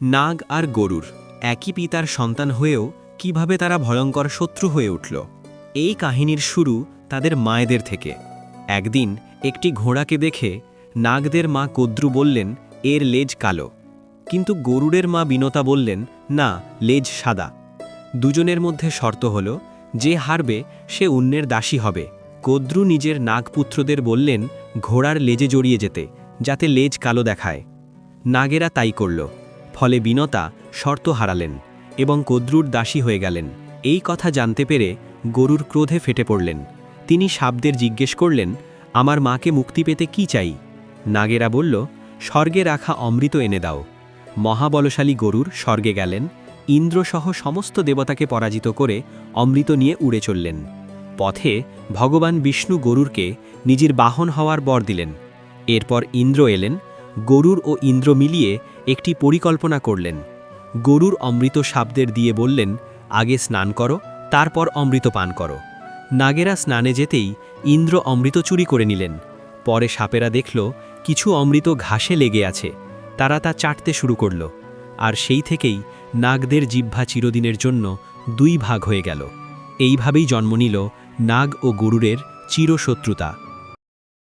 নাগ আর গরুর একই পিতার সন্তান হয়েও কীভাবে তারা ভয়ঙ্কর শত্রু হয়ে উঠল, এই কাহিনীর শুরু তাদের মায়েদের থেকে। একদিন একটি ঘোড়াকে দেখে নাগদের মা কদ্রু বললেন, এর লেজ কালো। কিন্তু গরুরের মা বিনতা বললেন, না, লেজ সাদা। দুজনের মধ্যে শর্ত হল, যে হারবে সে অন্যের দাসী হবে। কদ্রু নিজের নাগপুত্রদের বললেন, ঘোড়ার লেজে জড়িয়ে যেতে, যাতে লেজ কালো দেখায়। নাগেরা তাই করল। ফলে বিনতা শর্ত হারালেন এবং কদ্রুর দাসী হয়ে গেলেন। এই কথা জানতে পেরে গরুর ক্রোধে ফেটে পড়লেন। তিনি সাপদের জিজ্ঞেস করলেন, আমার মাকে মুক্তি পেতে কি চাই? নাগেরা বলল, স্বর্গে রাখা অমৃত এনে দাও। মহাবলশালী গরুর স্বর্গে গেলেন। ইন্দ্রসহ সমস্ত দেবতাকে পরাজিত করে অমৃত নিয়ে উড়ে চললেন। পথে ভগবান বিষ্ণু গরুরকে নিজের বাহন হওয়ার বর দিলেন। এরপর ইন্দ্র এলেন গরুর ও ইন্দ্র মিলিয়ে একটি পরিকল্পনা করলেন। গরুর অমৃত সাপদের দিয়ে বললেন, আগে স্নান করো, তারপর অমৃত পান করো। নাগেরা স্নানে যেতেই ইন্দ্র অমৃত চুরি করে নিলেন। পরে সাপেরা দেখল, কিছু অমৃত ঘাসে লেগে আছে। তারা তা চাটতে শুরু করল। আর সেই থেকেই নাগদের জিহ্বা চিরদিনের জন্য দুই ভাগ হয়ে গেল। এইভাবেই জন্ম নিল নাগ ও গরুরের চিরশত্রুতা।